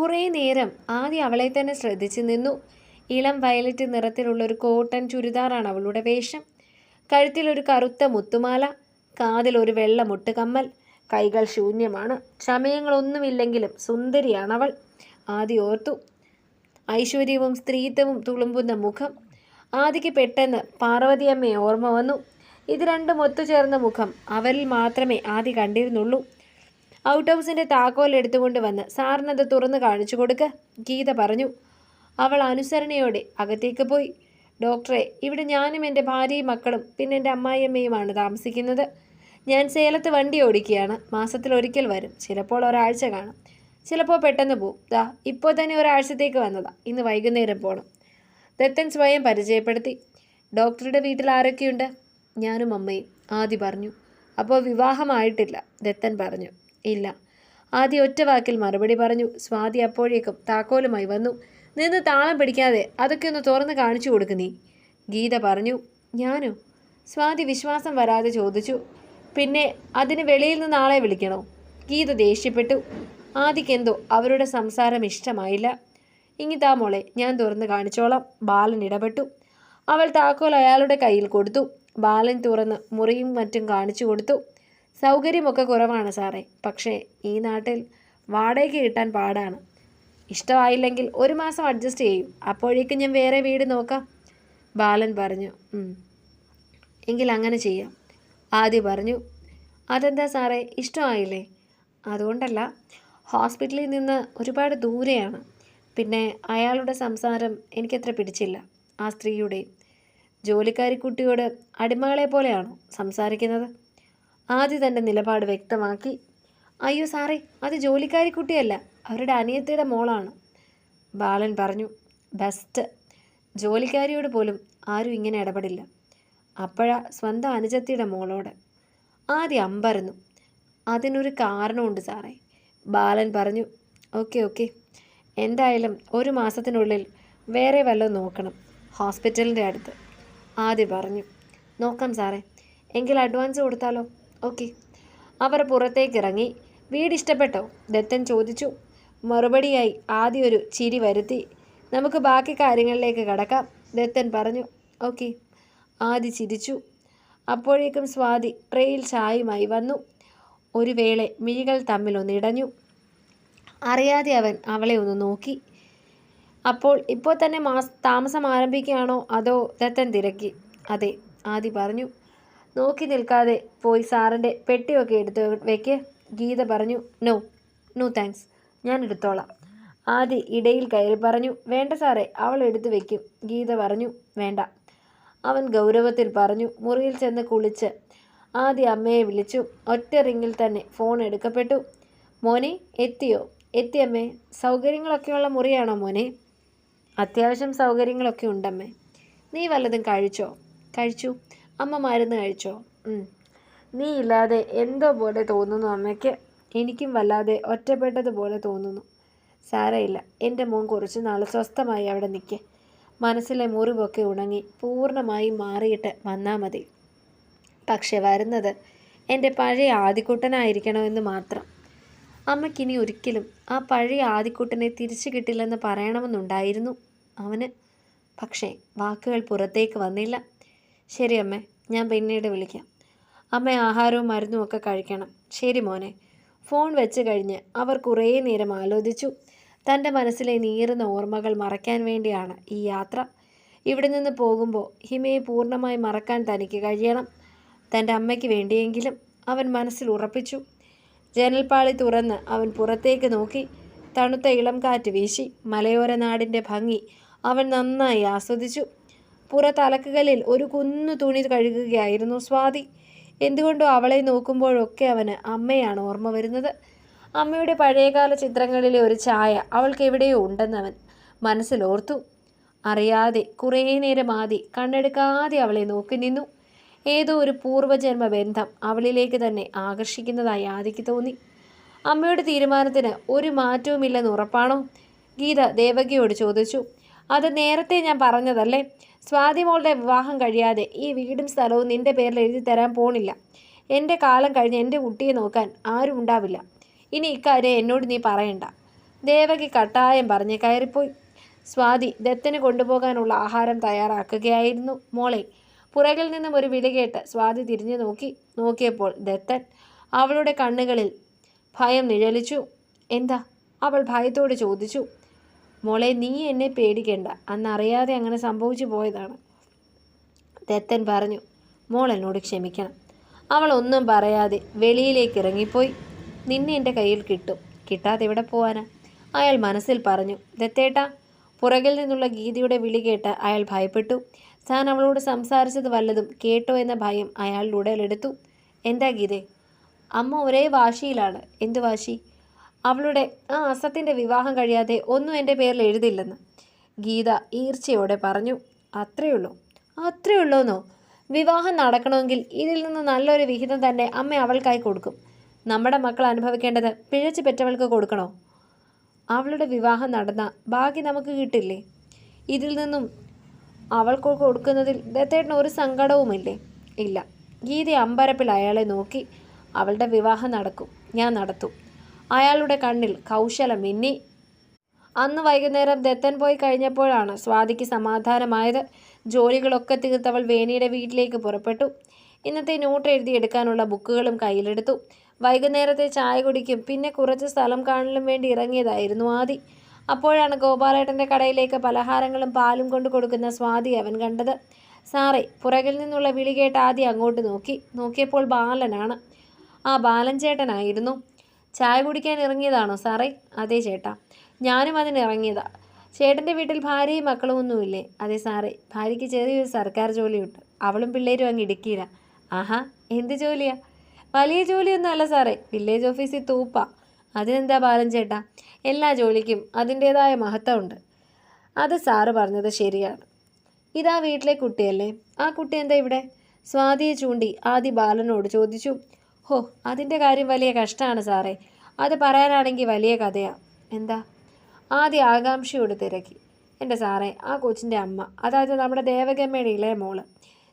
കുറേ നേരം ആദ്യം അവളെ തന്നെ ശ്രദ്ധിച്ചു നിന്നു. ഇളം വയലറ്റ് നിറത്തിലുള്ള ഒരു കോട്ടൺ ചുരിദാറാണ് അവളുടെ വേഷം. കഴുത്തിലൊരു കറുത്ത മുത്തുമാല കാതിൽ ഒരു വെള്ള മുട്ടുകമ്മൽ. കൈകൾ ശൂന്യമാണ്. ചമയങ്ങളൊന്നുമില്ലെങ്കിലും സുന്ദരിയാണ് അവൾ ആദ്യം ഓർത്തു. ഐശ്വര്യവും സ്ത്രീത്വവും തുളുമ്പുന്ന മുഖം. ആദിക്ക് പെട്ടെന്ന് പാർവതിയമ്മയെ ഓർമ്മ വന്നു. ഇത് രണ്ടും ഒത്തുചേർന്ന മുഖം. അവരിൽ മാത്രമേ ആദി കണ്ടിരുന്നുള്ളൂ. ഔട്ട് ഹൗസിന്റെ താക്കോൽ എടുത്തുകൊണ്ട് വന്ന് സാറിനത് തുറന്ന് കാണിച്ചു കൊടുക്ക ഗീത പറഞ്ഞു. അവൾ അനുസരണയോടെ അകത്തേക്ക് പോയി. ഡോക്ടറെ ഇവിടെ ഞാനും എന്റെ ഭാര്യയും മക്കളും പിന്നെ എന്റെ അമ്മായിയമ്മയുമാണ് താമസിക്കുന്നത്. ഞാൻ സേലത്ത് വണ്ടി ഓടിക്കുകയാണ്. മാസത്തിൽ ഒരിക്കൽ വരും. ചിലപ്പോൾ ഒരാഴ്ച കാണും. ചിലപ്പോൾ പെട്ടെന്ന് പോവും. ദാ ഇപ്പോൾ തന്നെ ഒരാഴ്ചത്തേക്ക് വന്നതാ. ഇന്ന് വൈകുന്നേരം പോകണം ദത്തൻ സ്വയം പരിചയപ്പെടുത്തി. ഡോക്ടറുടെ വീട്ടിൽ ആരൊക്കെയുണ്ട്? ഞാനും അമ്മയും. ആദി പറഞ്ഞു. അപ്പോൾ വിവാഹമായിട്ടില്ല ദത്തൻ പറഞ്ഞു. ഇല്ല. ആദ്യ ഒറ്റ വാക്കിൽ മറുപടി പറഞ്ഞു. സ്വാതി അപ്പോഴേക്കും താക്കോലുമായി വന്നു. നിന്ന് താളം പിടിക്കാതെ അതൊക്കെ ഒന്ന് തുറന്ന് കാണിച്ചു കൊടുക്ക് നീ. ഗീത പറഞ്ഞു. ഞാനോ? സ്വാതി വിശ്വാസം വരാതെ ചോദിച്ചു. പിന്നെ അതിന് വെളിയിൽ നിന്ന് ആളെ വിളിക്കണോ? ഗീത ദേഷ്യപ്പെട്ടു. ആദിക്കെന്തോ അവരുടെ സംസാരം ഇഷ്ടമായില്ല. ഇങ്ങി താ മോളെ ഞാൻ തുറന്ന് കാണിച്ചോളാം. ബാലൻ ഇടപെട്ടു. അവൾ താക്കോൽ അയാളുടെ കയ്യിൽ കൊടുത്തു. ബാലൻ തുറന്ന് മുറിയും മറ്റും കാണിച്ചു കൊടുത്തു. സൗകര്യമൊക്കെ കുറവാണ് സാറേ. പക്ഷേ ഈ നാട്ടിൽ വാടകയ്ക്ക് കിട്ടാൻ പാടാണ്. ഇഷ്ടമായില്ലെങ്കിൽ ഒരു മാസം അഡ്ജസ്റ്റ് ചെയ്യും. അപ്പോഴേക്കും ഞാൻ വേറെ വീട് നോക്കാം. ബാലൻ പറഞ്ഞു എങ്കിൽ അങ്ങനെ ചെയ്യാം. ആദ്യ പറഞ്ഞു അതെന്താ സാറേ ഇഷ്ടമായില്ലേ? അതുകൊണ്ടല്ല ഹോസ്പിറ്റലിൽ നിന്ന് ഒരുപാട് ദൂരെയാണ്. പിന്നെ അയാളുടെ സംസാരം എനിക്കത്ര പിടിച്ചില്ല. ആ സ്ത്രീയുടെ ജോലിക്കാരി കുട്ടിയോട് അടിമകളെ പോലെയാണോ സംസാരിക്കുന്നത്? ആദ്യ തന്റെ നിലപാട് വ്യക്തമാക്കി. അയ്യോ സാറേ അത് ജോലിക്കാരി കുട്ടിയല്ല അവരുടെ അനിയത്തിയുടെ മോളാണ് ബാലൻ പറഞ്ഞു. ബെസ്റ്റ്. ജോലിക്കാരിയോട് പോലും ആരും ഇങ്ങനെ ഇടപെടില്ല. അപ്പോഴാ സ്വന്തം അനുജത്തിയുടെ മോളോട്. ആദ്യം അമ്പരന്നു. അതിനൊരു കാരണമുണ്ട് സാറേ ബാലൻ പറഞ്ഞു. Okay okay. എന്തായാലും ഒരു മാസത്തിനുള്ളിൽ വേറെ വല്ലതും നോക്കണം ഹോസ്പിറ്റലിന്റെ അടുത്ത് ആദ്യം പറഞ്ഞു. നോക്കാം സാറേ. എങ്കിൽ അഡ്വാൻസ് കൊടുത്താലോ? ഓക്കെ. അവർ പുറത്തേക്കിറങ്ങി. വീടിഷ്ടപ്പെട്ടോ? ദത്തൻ ചോദിച്ചു. മറുപടിയായി ആദ്യം ഒരു ചിരി വരുത്തി. നമുക്ക് ബാക്കി കാര്യങ്ങളിലേക്ക് കടക്കാം ദത്തൻ പറഞ്ഞു. ഓക്കെ. ആദി ചിരിച്ചു. അപ്പോഴേക്കും സ്വാതി ട്രെയിൽ ചായയുമായി വന്നു. ഒരു വേളെ മിഴികൾ തമ്മിലൊന്നിടഞ്ഞു അറിയാതെ അവൻ അവളെ ഒന്ന് നോക്കി. അപ്പോൾ ഇപ്പോൾ തന്നെ മാസ് താമസം ആരംഭിക്കുകയാണോ അതോ ദത്തൻ തിരക്കി? അതെ ആദി പറഞ്ഞു. നോക്കി നിൽക്കാതെ പോയി സാറിന്റെ പെട്ടിയൊക്കെ എടുത്ത് വെക്ക്. ഗീത പറഞ്ഞു നോ നോ താങ്ക്സ്. ഞാൻ എടുത്തോളാം. ആദി ഇടയിൽ കയറി പറഞ്ഞു വേണ്ട സാറേ അവൾ എടുത്ത് വെക്കും. ഗീത പറഞ്ഞു വേണ്ട. അവൻ ഗൗരവത്തിൽ പറഞ്ഞു മുറിയിൽ ചെന്ന് കുളിച്ച് ആദ്യ അമ്മയെ വിളിച്ചു. ഒറ്റ റിങ്ങിൽ തന്നെ ഫോൺ എടുക്കപ്പെട്ടു. മോനെ എത്തിയോ? എത്തിയമ്മേ സൗകര്യങ്ങളൊക്കെയുള്ള മുറിയാണോ മോനെ? അത്യാവശ്യം സൗകര്യങ്ങളൊക്കെ ഉണ്ടമ്മേ. നീ വല്ലതും കഴിച്ചോ? കഴിച്ചു. അമ്മ മരുന്ന് കഴിച്ചോ? നീ ഇല്ലാതെ എന്തോ പോലെ തോന്നുന്നു അമ്മയ്ക്ക്. എനിക്കും വല്ലാതെ ഒറ്റപ്പെട്ടതുപോലെ തോന്നുന്നു. സാരയില്ല എന്റെ മോൻ കുറച്ച് നാൾ സ്വസ്ഥമായി അവിടെ നിൽക്കെ മനസ്സിലെ മുറിവൊക്കെ ഉണങ്ങി പൂർണമായി മാറിയിട്ട് വന്നാൽ മതി. പക്ഷെ വരുന്നത് എന്റെ പഴയ ആദിക്കുട്ടനായിരിക്കണമെന്ന് മാത്രം. അമ്മയ്ക്കിനി ഒരിക്കലും ആ പഴയ ആദിക്കുട്ടനെ തിരിച്ചു കിട്ടില്ലെന്ന് പറയണമെന്നുണ്ടായിരുന്നു അവന്. പക്ഷേ വാക്കുകൾ പുറത്തേക്ക് വന്നില്ല. ശരി അമ്മേ ഞാൻ പിന്നീട് വിളിക്കാം. അമ്മ ആഹാരവും മരുന്നും ഒക്കെ കഴിക്കണം. ശരി മോനെ. ഫോൺ വെച്ച് കഴിഞ്ഞ് അവർ കുറേ നേരം ആലോചിച്ചു. തന്റെ മനസ്സിലെ നീറുന്ന ഓർമ്മകൾ മറയ്ക്കാൻ വേണ്ടിയാണ് ഈ യാത്ര. ഇവിടെ നിന്ന് പോകുമ്പോൾ ഹിമയെ പൂർണമായി മറക്കാൻ തനിക്ക് കഴിയണം. തന്റെ അമ്മയ്ക്ക് വേണ്ടിയെങ്കിലും അവൻ മനസ്സിൽ ഉറപ്പിച്ചു. ജനൽപ്പാളി തുറന്ന് അവൻ പുറത്തേക്ക് നോക്കി. തണുത്ത ഇളം കാറ്റ് വീശി മലയോര നാടിന്റെ ഭംഗി അവൻ നന്നായി ആസ്വദിച്ചു. പുറത്തലക്കുകളിൽ ഒരു കുന്നു തുണി കഴുകുകയായിരുന്നു സ്വാതി. എന്തുകൊണ്ടോ അവളെ നോക്കുമ്പോഴൊക്കെ അവന് അമ്മയാണ് ഓർമ്മ വരുന്നത്. അമ്മയുടെ പഴയകാല ചിത്രങ്ങളിലെ ഒരു ഛായ അവൾക്ക് എവിടെയോ ഉണ്ടെന്നവൻ മനസ്സിലോർത്തു അറിയാതെ കുറേ നേരം ആദി കണ്ണെടുക്കാതെ അവളെ നോക്കി നിന്നു. ഏതോ ഒരു പൂർവജന്മ ബന്ധം അവളിലേക്ക് തന്നെ ആകർഷിക്കുന്നതായി ആദിക്ക് തോന്നി. അമ്മയുടെ തീരുമാനത്തിന് ഒരു മാറ്റവുമില്ലെന്ന് ഉറപ്പാണോ? ഗീത ദേവകിയോട് ചോദിച്ചു. അത് നേരത്തെ ഞാൻ പറഞ്ഞതല്ലേ? സ്വാതി മോളുടെ വിവാഹം കഴിയാതെ ഈ വീടും സ്ഥലവും നിന്റെ പേരിൽ എഴുതി തരാൻ പോണില്ല. എന്റെ കാലം കഴിഞ്ഞ് എന്റെ കുട്ടിയെ നോക്കാൻ ആരും ഉണ്ടാവില്ല. ഇനി ഇക്കാര്യം എന്നോട് നീ പറയണ്ട. ദേവകി കട്ടായം പറഞ്ഞ് കയറിപ്പോയി. സ്വാതി ദത്തന് കൊണ്ടുപോകാനുള്ള ആഹാരം തയ്യാറാക്കുകയായിരുന്നു. മോളെ പുറകിൽ നിന്നും ഒരു വിളി കേട്ട് സ്വാതി തിരിഞ്ഞു നോക്കി. നോക്കിയപ്പോൾ ദത്തൻ അവളുടെ കണ്ണുകളിൽ ഭയം നിഴലിച്ചു. എന്താ? അവൾ ഭയത്തോട് ചോദിച്ചു. മോളെ നീ എന്നെ പേടിക്കേണ്ട. അന്നറിയാതെ അങ്ങനെ സംഭവിച്ചു പോയതാണ്. ദത്തൻ പറഞ്ഞു മോൾ എന്നോട് ക്ഷമിക്കണം. അവൾ ഒന്നും പറയാതെ വെളിയിലേക്ക് ഇറങ്ങിപ്പോയി. നിന്നെ എന്റെ കയ്യിൽ കിട്ടും. കിട്ടാതെ എവിടെ പോവാനാ? അയാൾ മനസ്സിൽ പറഞ്ഞു ദത്തേട്ടാ പുറകിൽ നിന്നുള്ള ഗീതയുടെ വിളി കേട്ട് അയാൾ ഭയപ്പെട്ടു. താൻ അവളോട് സംസാരിച്ചത് വല്ലതും കേട്ടോ എന്ന ഭയം അയാളുടെ ഉടലെടുത്തു. എന്താ ഗീതേ? അമ്മ ഒരേ വാശിയിലാണ്. എന്ത് വാശി? അവളുടെ ആ അസത്തിന്റെ വിവാഹം കഴിയാതെ ഒന്നും എന്റെ പേരിൽ എഴുതില്ലെന്ന്. ഗീത ഈർച്ചയോടെ പറഞ്ഞു അത്രയുള്ളൂ അത്രയുള്ളൂന്നോ? വിവാഹം നടക്കണമെങ്കിൽ ഇതിൽ നിന്ന് നല്ലൊരു വിഹിതം തന്നെ അമ്മ അവൾക്കായി കൊടുക്കും. നമ്മുടെ മക്കൾ അനുഭവിക്കേണ്ടത് പിഴച്ചു പെറ്റവൾക്ക് കൊടുക്കണോ? അവളുടെ വിവാഹം നടന്ന ബാക്കി നമുക്ക് കിട്ടില്ലേ? ഇതിൽ നിന്നും അവൾക്ക് കൊടുക്കുന്നതിൽ ദത്തേട്ടന് ഒരു സങ്കടവുമില്ലേ? ഇല്ല. ഗീത അമ്പരപ്പിൽ അയാളെ നോക്കി അവളുടെ വിവാഹം നടക്കും ഞാൻ നടത്തും. അയാളുടെ കണ്ണിൽ കൗശലം മിന്നി അന്ന് വൈകുന്നേരം ദത്തൻ പോയി കഴിഞ്ഞപ്പോഴാണ് സ്വാതിക്ക് സമാധാനമായത്. ജോലികളൊക്കെ തീർത്തവൾ വേണിയുടെ വീട്ടിലേക്ക് പുറപ്പെട്ടു. ഇന്നത്തെ നോട്ട് എഴുതിയെടുക്കാനുള്ള ബുക്കുകളും കയ്യിലെടുത്തു. വൈകുന്നേരത്തെ ചായ കുടിക്കും പിന്നെ കുറച്ച് സ്ഥലം കാണലും വേണ്ടി ഇറങ്ങിയതായിരുന്നു ആദി. അപ്പോഴാണ് ഗോപാലേട്ടന്റെ കടയിലേക്ക് പലഹാരങ്ങളും പാലും കൊണ്ടു കൊടുക്കുന്ന സ്വാതി അവൻ കണ്ടത്. സാറേ പുറകിൽ നിന്നുള്ള വിളി കേട്ട് ആദ്യം അങ്ങോട്ട് നോക്കി. നോക്കിയപ്പോൾ ബാലനാണ്. ആ ബാലൻ ചേട്ടനായിരുന്നു ചായ കുടിക്കാൻ ഇറങ്ങിയതാണോ സാറേ? അതെ ചേട്ടാ. ഞാനും അതിന് ഇറങ്ങിയതാ. ചേട്ടന്റെ വീട്ടിൽ ഭാര്യയും മക്കളും ഒന്നുമില്ലേ? അതെ സാറേ. ഭാര്യയ്ക്ക് ചെറിയൊരു സർക്കാർ ജോലിയുണ്ട്. അവളും പിള്ളേരും അങ്ങ് ഇടുക്കിയില്ല ആഹാ എന്ത് ജോലിയാ? വലിയ ജോലിയൊന്നും അല്ല സാറേ. വില്ലേജ് ഓഫീസിൽ തൂപ്പാ. അതിനെന്താ ബാലൻ ചേട്ടാ? എല്ലാ ജോലിക്കും അതിന്റേതായ മഹത്വമുണ്ട്. അത് സാറ് പറഞ്ഞത് ശരിയാണ്. ഇതാ വീട്ടിലെ കുട്ടിയല്ലേ? ആ കുട്ടി എന്താ ഇവിടെ? സ്വാതിയെ ചൂണ്ടി ആദ്യ ബാലനോട് ചോദിച്ചു. ഹോ അതിന്റെ കാര്യം വലിയ കഷ്ടമാണ് സാറേ. അത് പറയാനാണെങ്കിൽ വലിയ കഥയാണ് എന്താ? ആദ്യ ആകാംക്ഷയോട് തിരക്കി. എന്റെ സാറേ ആ കൊച്ചിന്റെ അമ്മ അതായത് നമ്മുടെ ദേവകമ്മയുടെ ഇളയ മോൾ.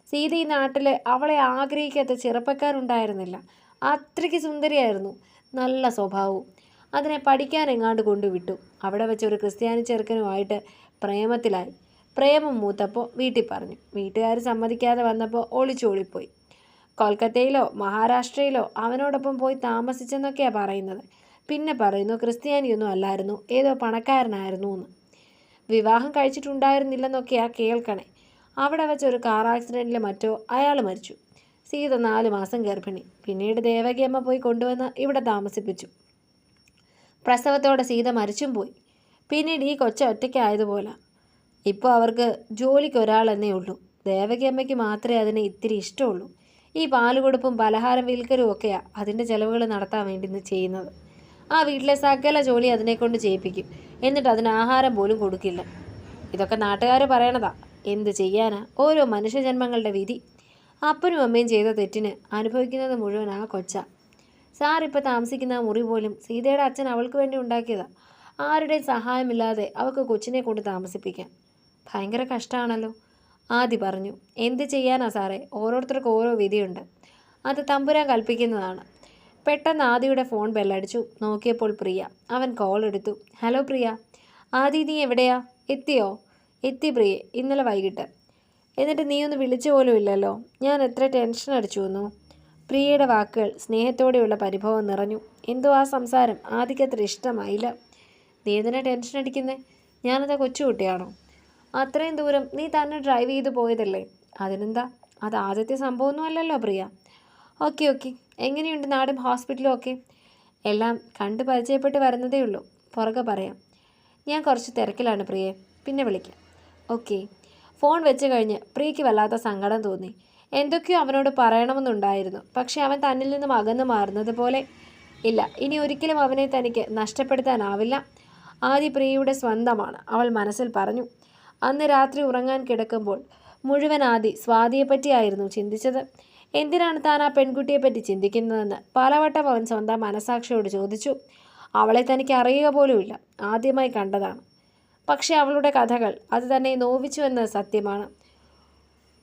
സീത ഈ നാട്ടിൽ അവളെ ആഗ്രഹിക്കാത്ത ചെറുപ്പക്കാരുണ്ടായിരുന്നില്ല. അത്രയ്ക്ക് സുന്ദരിയായിരുന്നു. നല്ല സ്വഭാവവും. അതിനെ പഠിക്കാൻ എങ്ങാണ്ട് കൊണ്ടുവിട്ടു. അവിടെ വെച്ച് ഒരു ക്രിസ്ത്യാനി ചെറുക്കനുമായിട്ട് പ്രേമത്തിലായി. പ്രേമം മൂത്തപ്പോൾ വീട്ടിൽ പറഞ്ഞു. വീട്ടുകാർ സമ്മതിക്കാതെ വന്നപ്പോൾ ഒളിച്ചോളിപ്പോയി കൊൽക്കത്തയിലോ മഹാരാഷ്ട്രയിലോ അവനോടൊപ്പം പോയി താമസിച്ചെന്നൊക്കെയാണ് പറയുന്നത്. പിന്നെ പറയുന്നു ക്രിസ്ത്യാനിയൊന്നും അല്ലായിരുന്നു. ഏതോ പണക്കാരനായിരുന്നു എന്ന്. വിവാഹം കഴിച്ചിട്ടുണ്ടായിരുന്നില്ലെന്നൊക്കെയാ കേൾക്കണേ. അവിടെ വെച്ച് ഒരു കാർ ആക്സിഡന്റിൽ മറ്റോ അയാൾ മരിച്ചു. സീത നാല് മാസം ഗർഭിണി. പിന്നീട് ദേവകിയമ്മ പോയി കൊണ്ടുവന്ന് ഇവിടെ താമസിപ്പിച്ചു. പ്രസവത്തോടെ സീത മരിച്ചും പോയി. പിന്നീട് ഈ കൊച്ച ഒറ്റയ്ക്കായതുപോലെ. ഇപ്പോൾ അവർക്ക് ജോലിക്ക് ഒരാളെന്നേ ഉള്ളൂ. ദേവകിയമ്മയ്ക്ക് മാത്രമേ അതിന് ഇത്തിരി ഇഷ്ടമുള്ളൂ. ഈ പാലുകൊടുപ്പും പലഹാരം വിൽക്കലും ഒക്കെയാണ് അതിന്റെ ചിലവുകൾ നടത്താൻ വേണ്ടി ചെയ്യുന്നത്. ആ വീട്ടിലെ സകല ജോലി അതിനെക്കൊണ്ട് ചെയ്യിപ്പിക്കും. എന്നിട്ട് അതിന് ആഹാരം പോലും കൊടുക്കില്ല. ഇതൊക്കെ നാട്ടുകാർ പറയണതാ. എന്ത് ചെയ്യാനാ? ഓരോ മനുഷ്യജന്മങ്ങളുടെ വിധി. അപ്പനും അമ്മയും ചെയ്ത തെറ്റിന് അനുഭവിക്കുന്നത് മുഴുവൻ ആ കൊച്ച. സാറിപ്പോൾ താമസിക്കുന്ന മുറി പോലും സീതയുടെ അച്ഛൻ അവൾക്ക് വേണ്ടി ഉണ്ടാക്കിയതാ. ആരുടെയും സഹായമില്ലാതെ അവൾക്ക് കൊച്ചിനെ കൊണ്ട് താമസിപ്പിക്കാം ഭയങ്കര കഷ്ടമാണല്ലോ ആദി പറഞ്ഞു എന്ത് ചെയ്യാനാ സാറേ? ഓരോരുത്തർക്കും ഓരോ വിധിയുണ്ട്. അത് തമ്പുരാൻ കൽപ്പിക്കുന്നതാണ്. പെട്ടെന്ന് ആദിയുടെ ഫോൺ ബെല്ലടിച്ചു. നോക്കിയപ്പോൾ പ്രിയ. അവൻ കോൾ എടുത്തു. ഹലോ പ്രിയ. ആദി നീ എവിടെയാ? എത്തിയോ? എത്തി പ്രിയ. ഇന്നലെ വൈകിട്ട്. എന്നിട്ട് നീ ഒന്ന് വിളിച്ചു പോലും ഇല്ലല്ലോ. ഞാൻ എത്ര ടെൻഷൻ അടിച്ചു വന്നു. പ്രിയയുടെ വാക്കുകൾ സ്നേഹത്തോടെയുള്ള പരിഭവം നിറഞ്ഞു. എന്തോ ആ സംസാരം. ആദിക്കത്ര ഇഷ്ടമായില്ല. നീ എന്തിനാ ടെൻഷൻ അടിക്കുന്നേ? ഞാനെന്താ കൊച്ചുകുട്ടിയാണോ? അത്രയും ദൂരം നീ തന്നെ ഡ്രൈവ് ചെയ്ത് പോയതല്ലേ? അതിനെന്താ? അത് ആദ്യത്തെ സംഭവമൊന്നും അല്ലല്ലോ പ്രിയ. ഓക്കെ ഓക്കെ എങ്ങനെയുണ്ട് നാടും ഹോസ്പിറ്റലും ഒക്കെ? എല്ലാം കണ്ട് പരിചയപ്പെട്ട് വരുന്നതേ ഉള്ളൂ. പുറകെ പറയാം. ഞാൻ കുറച്ച് തിരക്കിലാണ് പ്രിയെ പിന്നെ വിളിക്കാം. ഓക്കെ ഫോൺ വെച്ച് കഴിഞ്ഞ് പ്രിയയ്ക്ക് വല്ലാത്ത സങ്കടം തോന്നി. എന്തൊക്കെയോ അവനോട് പറയണമെന്നുണ്ടായിരുന്നു. പക്ഷേ അവൻ തന്നിൽ നിന്നും അകന്നു മാറുന്നത് പോലെ ഇല്ല. ഇനി ഒരിക്കലും അവനെ തനിക്ക് നഷ്ടപ്പെടുത്താനാവില്ല. ആദി പ്രിയയുടെ സ്വന്തമാണ്. അവൾ മനസ്സിൽ പറഞ്ഞു. അന്ന് രാത്രി ഉറങ്ങാൻ കിടക്കുമ്പോൾ മുഴുവൻ ആദി സ്വാതിയെപ്പറ്റിയായിരുന്നു ചിന്തിച്ചത്. എന്തിനാണ് താൻ ആ പെൺകുട്ടിയെപ്പറ്റി ചിന്തിക്കുന്നതെന്ന് പലവട്ടം അവൻ സ്വന്തം മനസാക്ഷിയോട് ചോദിച്ചു. അവളെ തനിക്ക് അറിയുക പോലുമില്ല. ആദ്യമായി കണ്ടതാണ്. പക്ഷേ അവളുടെ കഥകൾ അത് തന്നെ നോവിച്ചു എന്നത് സത്യമാണ്.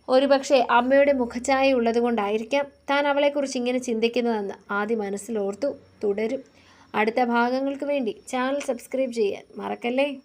ഒരുപക്ഷെ അമ്മയുടെ മുഖഛായ ഉള്ളതുകൊണ്ടായിരിക്കാം താൻ അവളെക്കുറിച്ച് ഇങ്ങനെ ചിന്തിക്കുന്നതെന്ന് ആദ്യം മനസ്സിലോർത്തു. തുടരും. അടുത്ത ഭാഗങ്ങൾക്ക് വേണ്ടി ചാനൽ സബ്സ്ക്രൈബ് ചെയ്യാൻ മറക്കല്ലേ?